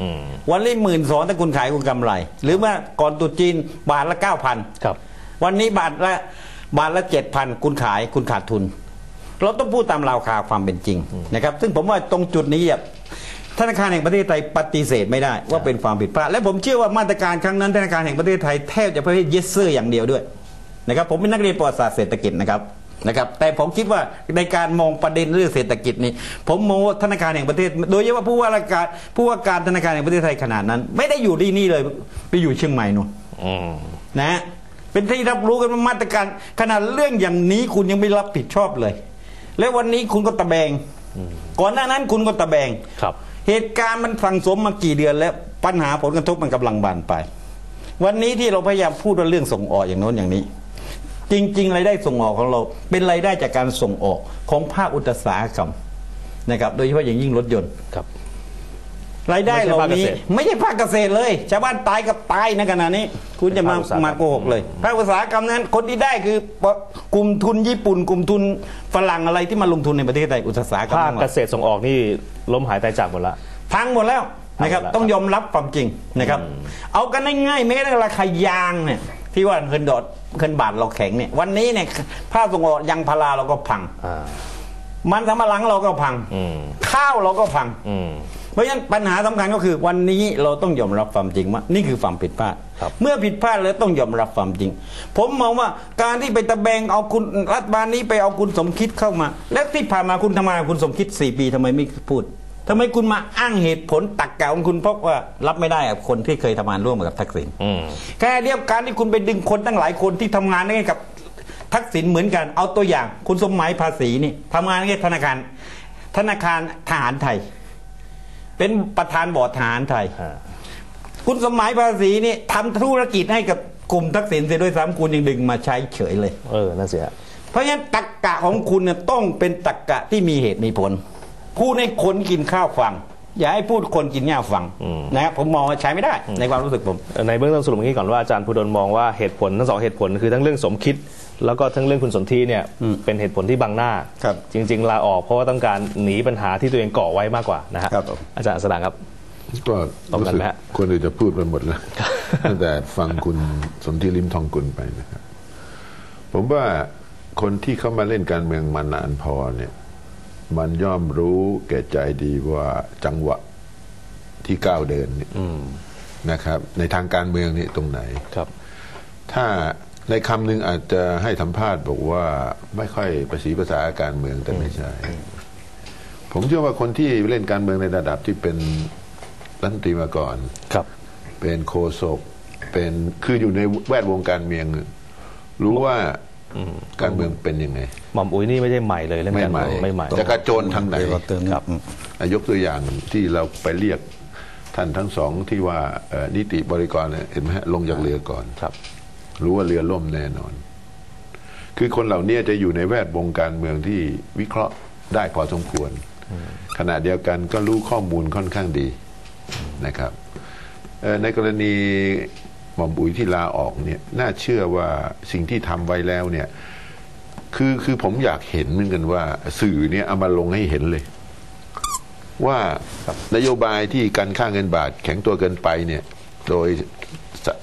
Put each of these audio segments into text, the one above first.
อืมวันนี้หมื่นสองถ้าคุณขายคุณกำไร หรือว่าก่อนตรุษจีนบาทละเก้าพันครับวันนี้บาทละบาทละเจ็ดพันคุณขายคุณขาดทุน เราต้องพูดตามราคาความเป็นจริงนะครับ ซึ่งผมว่าตรงจุดนี้อะธนาคารแห่งประเทศไทยปฏิเสธไม่ได้ว่าเป็นความผิดพลาดและผมเชื่อว่ามาตรการครั้งนั้นธนาคารแห่งประเทศไทยแทบจะประเภทเยสเซอร์อย่างเดียวด้วยนะครับผมเป็นนักเรียนประวัติศาสตร์เศรษฐกิจนะครับ นะครับแต่ผมคิดว่าในการมองประเด็นเรื่องเศรษฐกิจนี่ผมมองว่าธนาคารแห่งประเทศ โดยเฉพาะผู้ว่าราชการผู้ว่าการธนาคารแห่งประเทศไทยขนาดนั้น ไม่ได้อยู่ที่นี่เลยไปอยู่เชียงใหม่นู่นอืมนะฮะเป็นที่รับรู้กันว่ามาตรการขนาดเรื่องอย่างนี้คุณยังไม่รับผิดชอบเลย แล้ววันนี้คุณก็ตะแบง ก่อนหน้านั้นคุณก็ตะแบงครับ เหตุการณ์มันสั่งสมมากี่เดือนแล้วปัญหาผลกระทบมันกำลังบานปลายวันนี้ที่เราพยายามพูดว่าเรื่องส่งออกอย่างโน้นอย่างนี้ จริงๆรายได้ส่งออกของเรา เป็นรายได้จากการส่งออกของภาคอุตสาหกรรมนะครับ โดยเฉพาะอย่างยิ่งรถยนต์ครับรายได้เหล่านี้ไม่ใช่ภาคเกษตรไม่ใช่ภาคเกษตรเลยชาวบ้านตายกับตายในขณะนี้ คุณจะมาเป็นภาคอุตสาหกรรมมาโกหกเลยภาคอุตสาหกรรมนั้นคนที่ได้คือกลุ่มทุนญี่ปุ่น กลุ่มทุนฝรั่งอะไรที่มาลงทุนในประเทศไทยอุตสาหกรรมภาคทั้งหมเกดษตรส่งออกนี่ล้มหายตายจากหมดละพังหมดแล้วนะครับพังหมดแล้วต้องยอมรับความจริงนะครับ เอากันง่ายๆแม้กระทั่งราคายางเนี่ย ที่ว่าเงินดอทเงินบาทเราแข็งเนี่ยวันนี้เนี่ยภาคส่งออกยางพาราเราก็พังอ่ามันสำปะหลังเราก็พังอืมข้าวเราก็พังอืมเพราะฉะนั้นปัญหาสำคัญก็คือวันนี้เราต้องยอมรับความจริงว่านี่คือความผิดพลาดครับเมื่อผิดพลาดแล้วต้องยอมรับความจริง ผมมองว่าการที่ไปตะแบงเอาคุณรัฐบาลนี้ไปเอาคุณสมคิดเข้ามา แล้วที่ผ่านมาคุณทำไมคุณสมคิดสี่ปีทำไมไม่พูด ทำไมคุณมาอ้างเหตุผลตักกะของคุณเพราะว่ารับไม่ได้กับคนที่เคยทำงานร่วมกับทักษิณอืม แค่เดียวการที่คุณไปดึงคนตั้งหลายคนที่ทำงานให้กับทักษิณเหมือนกัน เอาตัวอย่างคุณสมหมายภาษีนี่ทำงานให้ธนาคาร ธนาคารทหารไทย เป็นประธานบอร์ดทหารไทยอ่าคุณสมหมายภาษีนี่ทำธุรกิจให้กับกลุ่มทักษิณเสียด้วยซ้ำคุณยังดึงมาใช้เฉยเลย เออนั่นเสียเพราะฉะนั้นตักกะของคุณเนี่ยต้องเป็นตักกะที่มีเหตุมีผล พูดให้คนกินข้าวฟัง อย่าให้พูดคนกินหญ้าฟังอืมนะครับผมมองว่าใช้ไม่ได้ในความรู้สึกผม ในเบื้องต้นสรุปอย่างนี้ก่อนว่าอาจารย์พุดลมองว่าเหตุผลทั้งสองเหตุผลคือทั้งเรื่องสมคิดแล้วก็ทั้งเรื่องคุณสนธิเนี่ยอืมเป็นเหตุผลที่บังหน้าครับจริง ๆ ลาออกเพราะว่าต้องการหนีปัญหาที่ตัวเองก่อไว้มากกว่านะฮะครับผมอาจารย์อัสดางครับก็ตรงรู้กันสึกไหมฮะคนอื่นจะพูดไปหมดแล้วตั้งแต่ฟังคุณสนธิริมทองกุลไปนะครับผมว่าคนที่เข้ามาเล่นการเมืองมานานพอเนี่ย มันย่อมรู้แก่ใจดีว่าจังหวะที่ก้าวเดินเนี่ยนะครับ ในทางการเมืองนี่ตรงไหนครับ ถ้าในคำหนึ่งอาจจะให้สัมภาษณ์บอกว่าไม่ค่อยประสีภาษาการเมืองแต่ไม่ใช่ ผมเชื่อว่าคนที่เล่นการเมืองในระดับที่เป็นรัฐมนตรีมาก่อนครับ เป็นโคศกเป็นคืออยู่ในแวดวงการเมืองรู้ว่า การเมืองเป็นยังไง หม่อมอุ้ยนี่ไม่ใช่ใหม่เลยเรื่องไม่การใหม่เมืองไม่ใหม่ จะกระโจนทางไหนเดี๋ยวเราเติมครับอะยกตัวอย่างที่เราไปเรียกท่านทั้งสองที่ว่าเอ่อนิติบริกรเนี่ยเห็นไหมฮะลงจากเรือก่อนครับ รู้ว่าเรือล่มแน่นอน คือคนเหล่านี้จะอยู่ในแวดวงการเมืองที่วิเคราะห์ได้พอสมควร ขณะเดียวกันก็รู้ข้อมูลค่อนข้างดีนะครับเอ่อในกรณี หม่อมอุ๋ยที่ลาออกเนี่ยน่าเชื่อว่าสิ่งที่ทำไว้แล้วเนี่ยคือคือผมอยากเห็นเหมือนกันว่า สื่อเนี่ยเอามาลงให้เห็นเลย ว่านโยบายที่การค่าเงินบาทแข็งตัวเกินไปเนี่ยโดย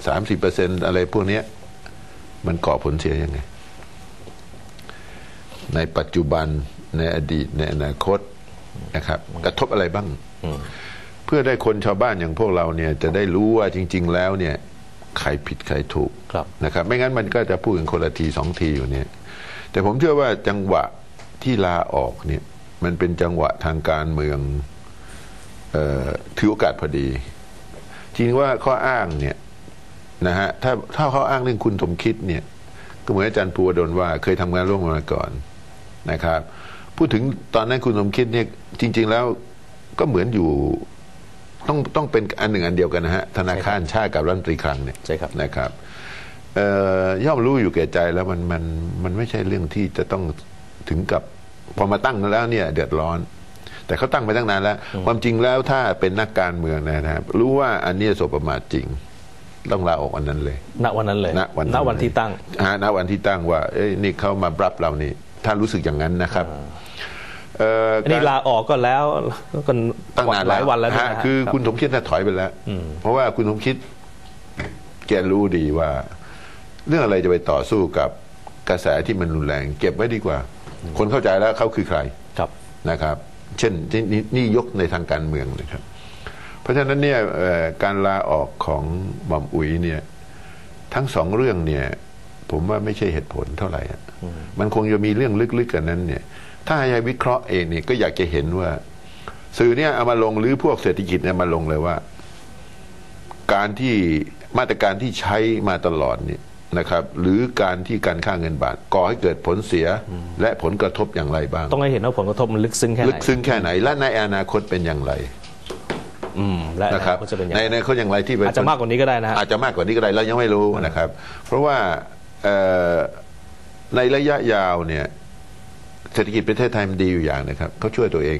สามสิบเปอร์เซ็นอะไรพวกเนี้ยมันก่อผลเสียยังไง ในปัจจุบันในอดีตในอนาคตนะครับ กระทบอะไรบ้าง เพื่อได้คนชาวบ้านอย่างพวกเราเนี่ย จะได้รู้ว่าจริง ๆ แล้วเนี่ย ใครผิดใครถูกครับนะครับ ไม่งั้นมันก็จะพูดกันคนละทีสองทีอยู่เนี่ย แต่ผมเชื่อว่าจังหวะที่ลาออกเนี่ย มันเป็นจังหวะทางการเมืองเออถือโอกาสพอดี จริงว่าข้ออ้างเนี่ยนะฮะถ้าถ้าเขาอ้างเรื่องคุณสมคิดเนี่ย ก็เหมือนอาจารย์ภูวดลว่าเคยทำงานร่วมกันมาก่อนนะครับ พูดถึงตอนนั้นคุณสมคิดเนี่ยจริง ๆ แล้วก็เหมือนอยู่ ต้องต้องเป็นอันหนึ่งอันเดียวกันนะฮะธนาคารชาติกับรัฐมนตรีคลังเนี่ยใช่ครับนะครับเอ่อย่อมรู้อยู่แก่ใจแล้วมันมันมันไม่ใช่เรื่องที่จะต้องถึงกับพอมาตั้งแล้วเนี่ยเดือดร้อน แต่เขาตั้งไปตั้งนานแล้ว ความจริงแล้วถ้าเป็นนักการเมืองนะครับ รู้ว่าอันเนี้ยสบประมาทจริง ต้องลาออกอันนั้นเลยณวันนั้นเลยณวันณวันที่ตั้งฮะณวันที่ตั้งว่าเอ้ยนี่เขามาปรับเรานี่ถ้ารู้สึกอย่างนั้นนะครับเอ่ออันนี้การลาออกก็แล้วก็ตั้งนานหลายวันแล้วฮะนะฮะคือรับคุณสมคิดน่ะถอยไปแล้วเพราะว่าคุณสมคิดแกรู้ดีว่า เรื่องอะไรจะไปต่อสู้กับกระแสที่มันรุนแรง เก็บไว้ดีกว่า คนเข้าใจแล้วเขาคือใครครับนะครับ เช่นนี่นี่นี่ยกในทางการเมืองนะครับ เพราะฉะนั้นเนี่ยเอ่อการลาออกของหม่อมอุ๋ยเนี่ยทั้งสองเรื่องเนี่ย ผมว่าไม่ใช่เหตุผลเท่าไหร่อะมันคงจะมีเรื่องลึกๆกันนั้นเนี่ย ถ้าให้วิเคราะห์เองเนี่ยก็อยากจะเห็นว่า สื่อเนี่ยเอามาลงหรือพวกเศรษฐกิจเนี่ยมาลงเลยว่า การที่มาตรการที่ใช้มาตลอดเนี่ยนะครับ หรือการที่การค่าเงินบาทก่อให้เกิดผลเสียและผลกระทบอย่างไรบ้าง ต้องให้เห็นว่าผลกระทบมันลึกซึ้งแค่ไหลึนกซึ้งแค่ไหน และในอนาคตเป็นอย่างไรอืมและนะครับก็จะเป็นอย่างในไรในเขาอย่างไรที่เป็นอาจจะมากกว่านี้ก็ได้นะฮะอาจจะมากกว่านี้ก็ได้เรายังไม่รู้นะครับ เพราะว่าเอ่อในระยะยาวเนี่ย เศรษฐกิจประเทศไทยมันดีอยู่อย่างนะครับเขาช่วยตัวเอง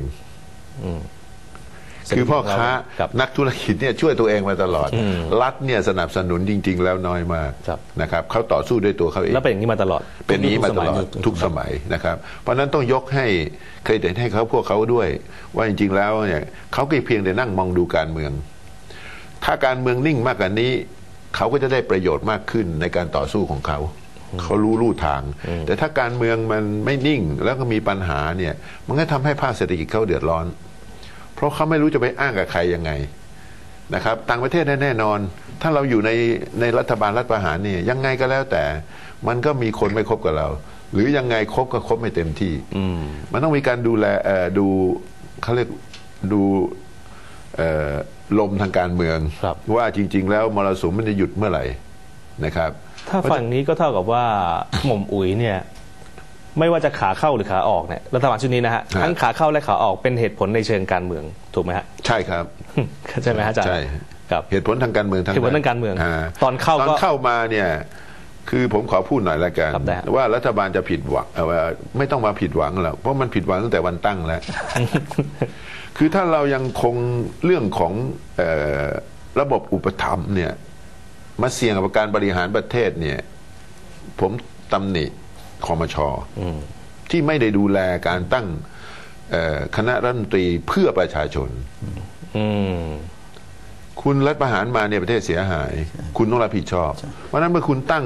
คือพ่อค้าครับนักธุรกิจเนี่ยช่วยตัวเองมาตลอดอืมรัฐเนี่ยสนับสนุนจริง ๆ แล้วน้อยมากครับนะครับเขาต่อสู้ด้วยตัวเขาเองแล้วเป็นอย่างนี้มาตลอด เป็นอย่างนี้มาตลอดทุทุกกสสมัยมัยนะครับ เพราะฉะนั้นต้องยกให้เครดิตให้เขาพวกเขาด้วย ว่าจริง ๆ แล้วเนี่ยเขาก็เพียงแต่นั่งมองดูการเมือง ถ้าการเมืองนิ่งมากกว่านี้ เขาก็จะได้ประโยชน์มากขึ้นในการต่อสู้ของเขา เขารู้ลู่ทาง แต่ถ้าการเมืองมันไม่นิ่งแล้วก็มีปัญหาเนี่ย มันก็ทำให้ภาคเศรษฐกิจเขาเดือดร้อน เพราะเขาไม่รู้จะไปอ้างกับใครยังไงนะครับต่างประเทศแน่นอน ถ้าเราอยู่ในในรัฐบาลรัฐประหารเนี่ยยังไงก็แล้วแต่ มันก็มีคนไม่คบกับเรา หรือยังไงคบก็คบไม่เต็มที่อืมมันต้องมีการดูแลเอ่อดูเขาเรียกดูเอ่อลมทางการเมืองครับว่าจริง ๆ แล้วมรสุมมันจะหยุดเมื่อไหร่ นะครับ ถ้าฝั่งนี้ก็เท่ากับว่าหม่อมอุ๋ยเนี่ยไม่ว่าจะขาเข้าหรือขาออกเนี่ยรัฐบาลชุดนี้นะฮะฮะทั้งขาเข้าและขาออกเป็นเหตุผลในเชิงการเมืองถูกไหมฮะใช่ครับใช่ไหมฮะอาจารย์ใช่ครับเหตุผลทางการเมืองทั้งเหตุผลทางการเมือง ตอนเข้าตอนก็เข้ามาเนี่ยคือผมขอพูดหน่อยละกันครับได้ว่ารัฐบาลจะผิดหวังเอ่อว่าไม่ต้องมาผิดหวังหรอกเพราะมันผิดหวังตั้งแต่วันตั้งแล้ว คือถ้าเรายังคงเรื่องของเออระบบอุปถัมภ์เนี่ย มาเสี่ยงกับการบริหารประเทศเนี่ย ผมตำหนิคอมชที่ไม่ได้ดูแลการตั้งเอ่อคณะรัฐมนตรีเพื่อประชาชนอืมคุณรัฐประหารมาเนี่ยประเทศเสียหาย คุณต้องรับผิดชอบ เพราะฉะนั้นเมื่อคุณตั้ง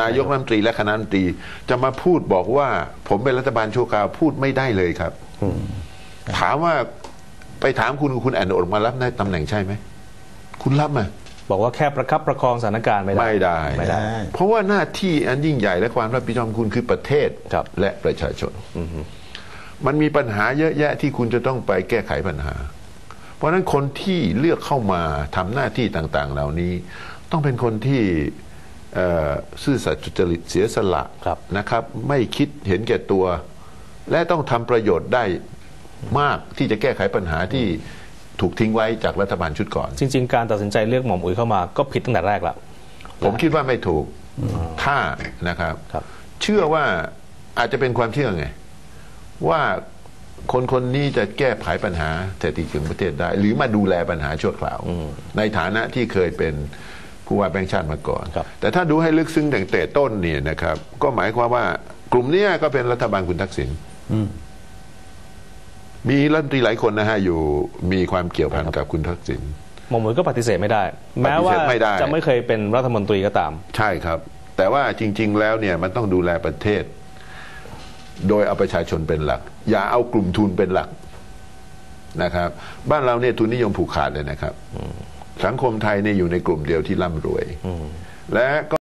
นายกรัฐมนตรีและคณะรัฐมนตรีจะมาพูดบอกว่า ผมเป็นรัฐบาลชั่วคราวพูดไม่ได้เลยครับถามว่าไปถามคุณคุณแอนออกมารับในตำแหน่งใช่ไหม คุณรับไหม บอกว่าแค่ประคับประคองสถานการณ์ไม่ได้ไม่ได้ ไม่ได้ เพราะว่าหน้าที่อันยิ่งใหญ่และความรับผิดชอบของคุณคือประเทศครับและประชาชนมันมีปัญหาเยอะแยะที่คุณจะต้องไปแก้ไขปัญหา เพราะฉะนั้นคนที่เลือกเข้ามาทำหน้าที่ต่าง ๆ เหล่านี้ ต้องเป็นคนที่เอ่อซื่อสัตย์สุจริตเสียสละครับนะครับ ไม่คิดเห็นแก่ตัว และต้องทำประโยชน์ได้มากที่จะแก้ไขปัญหาที่ ถูกทิ้งไว้จากรัฐบาลชุดก่อน จริง ๆ การตัดสินใจเลือกหม่อมอุ๋ยเข้ามาก็ผิดตั้งแต่แรกแล้ว ผมคิดว่าไม่ถูกถ้านะครับครับเชื่อว่าอาจจะเป็นความเชื่อไง ว่าคนคนนี้จะแก้ไขปัญหาเศรษฐกิจของประเทศได้ หรือมาดูแลปัญหาชั่วคราว ในฐานะที่เคยเป็นผู้ว่าแบงค์ชาติมาก่อนครับแต่ถ้าดูให้ลึกซึ้งแต่งแต่ต้นเนี่ยนะครับ ก็หมายความว่ากลุ่มเนี้ยก็เป็นรัฐบาลคุณทักษิณ มีรัฐมนตรีหลายคนนะฮะอยู่มีความเกี่ยวพันกับคุณทักษิณหม่อมอุ๋ยก็ปฏิเสธไม่ได้ แม้ว่าปฏิเสธไม่ได้จะไม่เคยเป็นรัฐมนตรีก็ตาม ใช่ครับ แต่ว่าจริง ๆ แล้วเนี่ยมันต้องดูแลประเทศ โดยเอาประชาชนเป็นหลัก อย่าเอากลุ่มทุนเป็นหลักนะครับ บ้านเราเนี่ยทุนนิยมผูกขาดเลยนะครับ สังคมไทยเนี่ยอยู่ในกลุ่มเดียวที่ร่ำรวยและก็